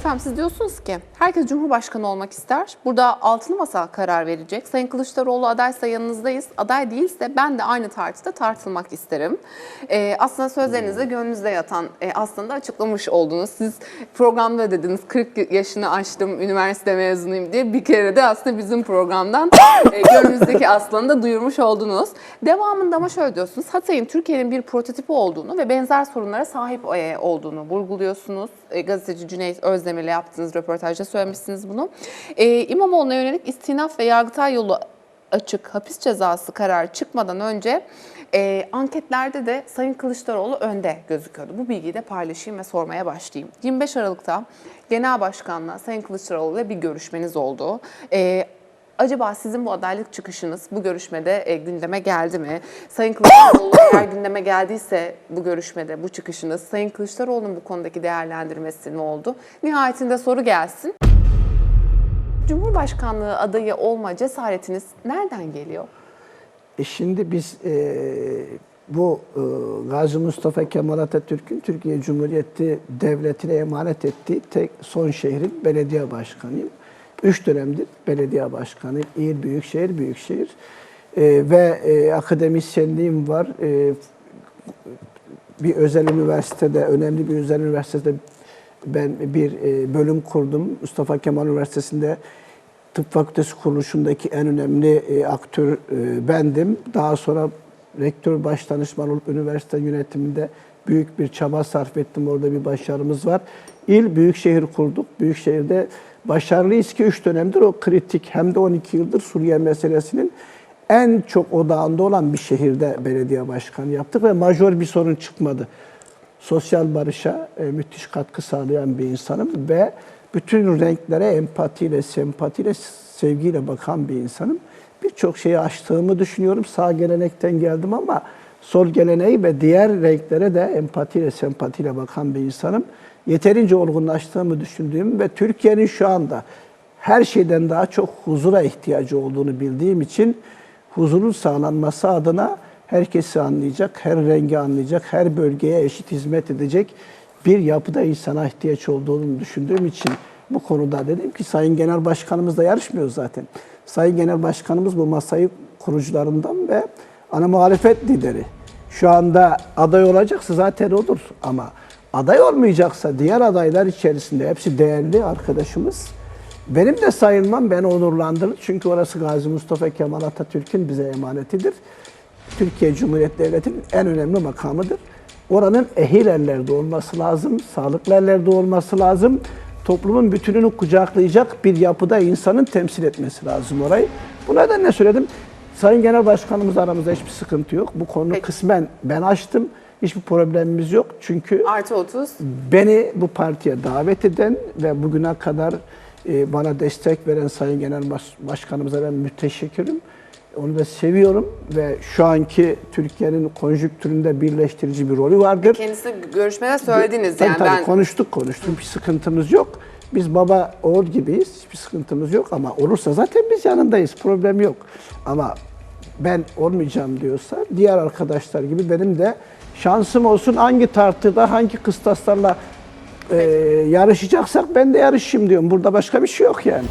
Efendim siz diyorsunuz ki herkes Cumhurbaşkanı olmak ister. Burada altılı masa karar verecek. Sayın Kılıçdaroğlu adaysa yanınızdayız. Aday değilse ben de aynı tartıda tartılmak isterim. Ee, aslında sözlerinizde gönlünüzde yatan e, aslında açıklamış oldunuz. Siz programda dediniz 40 yaşını aştım üniversite mezunuyum diye bir kere de aslında bizim programdan e, gönlünüzdeki aslında da duyurmuş oldunuz. Devamında ama şöyle diyorsunuz. Hatay'ın Türkiye'nin bir prototipi olduğunu ve benzer sorunlara sahip e, olduğunu vurguluyorsunuz. E, gazeteci Cüneyt Özdemir'le yaptığınız röportajda söylemişsiniz bunu. E, İmamoğlu'na yönelik istinaf ve yargıtay yolu açık hapis cezası kararı çıkmadan önce e, anketlerde de Sayın Kılıçdaroğlu önde gözüküyordu. Bu bilgiyi de paylaşayım ve sormaya başlayayım. 25 Aralık'ta Genel Başkan'la Sayın Kılıçdaroğlu ile bir görüşmeniz oldu. E, Acaba sizin bu adaylık çıkışınız bu görüşmede e, gündeme geldi mi? Sayın Kılıçdaroğlu eğer gündeme geldiyse bu görüşmede bu çıkışınız, Sayın Kılıçdaroğlu'nun bu konudaki değerlendirmesi ne oldu? Nihayetinde soru gelsin. Cumhurbaşkanlığı adayı olma cesaretiniz nereden geliyor? E şimdi biz e, bu e, Gazi Mustafa Kemal Atatürk'ün Türkiye Cumhuriyeti Devleti'ne emanet ettiği tek son şehrin belediye başkanıyım. Üç dönemdir belediye başkanıyım. İl Büyükşehir, Büyükşehir. E, ve e, akademisyenliğim var. E, bir özel üniversitede, önemli bir özel üniversitede ben bir e, bölüm kurdum. Mustafa Kemal Üniversitesi'nde tıp fakültesi kuruluşundaki en önemli e, aktör e, bendim. Daha sonra rektör baş danışman olup üniversite yönetiminde büyük bir çaba sarf ettim. Orada bir başarımız var. İl büyükşehir kurduk. Büyükşehirde başarılıyız ki 3 dönemdir o kritik hem de 12 yıldır Suriye meselesinin en çok odağında olan bir şehirde belediye başkanı yaptık ve majör bir sorun çıkmadı. Sosyal barışa e, müthiş katkı sağlayan bir insanım ve bütün renklere empatiyle, sempatiyle, sevgiyle bakan bir insanım. Birçok şeyi aştığımı düşünüyorum. Sağ gelenekten geldim ama sol geleneği ve diğer renklere de empatiyle, sempatiyle bakan bir insanım. Yeterince olgunlaştığımı düşündüğüm ve Türkiye'nin şu anda her şeyden daha çok huzura ihtiyacı olduğunu bildiğim için huzurun sağlanması adına herkesi anlayacak, her rengi anlayacak, her bölgeye eşit hizmet edecek bir yapıda insana ihtiyaç olduğunu düşündüğüm için bu konuda dedim ki Sayın Genel Başkanımızla yarışmıyoruz zaten. Sayın Genel Başkanımız bu masayı kurucularından ve ana muhalefet lideri. Şu anda aday olacaksa zaten olur ama aday olmayacaksa diğer adaylar içerisinde hepsi değerli arkadaşımız. Benim de sayılmam beni onurlandırır. Çünkü orası Gazi Mustafa Kemal Atatürk'ün bize emanetidir. Türkiye Cumhuriyeti Devleti'nin en önemli makamıdır. Oranın ehil ellerde olması lazım, sağlıklı ellerde olması lazım. Toplumun bütününü kucaklayacak bir yapıda insanın temsil etmesi lazım orayı. Bu nedenle söyledim. Sayın Genel Başkanımız aramızda hiçbir sıkıntı yok. Bu konu Peki. kısmen ben açtım. Hiçbir problemimiz yok. Çünkü Artı 30. beni bu partiye davet eden ve bugüne kadar e, bana destek veren Sayın Genel Baş- Başkanımıza ben müteşekkirim. Onu da seviyorum ve şu anki Türkiye'nin konjüktüründe birleştirici bir rolü vardır. Kendisi görüşmede söylediniz Tabii yani tabii ben konuştuk konuştuk bir sıkıntımız yok. Biz baba oğul gibiyiz. Hiçbir sıkıntımız yok ama olursa zaten biz yanındayız. Problem yok. Ama ben olmayacağım diyorsa diğer arkadaşlar gibi benim de şansım olsun hangi tartıda hangi kıstaslarla e, yarışacaksak ben de yarışayım diyorum. Burada başka bir şey yok yani.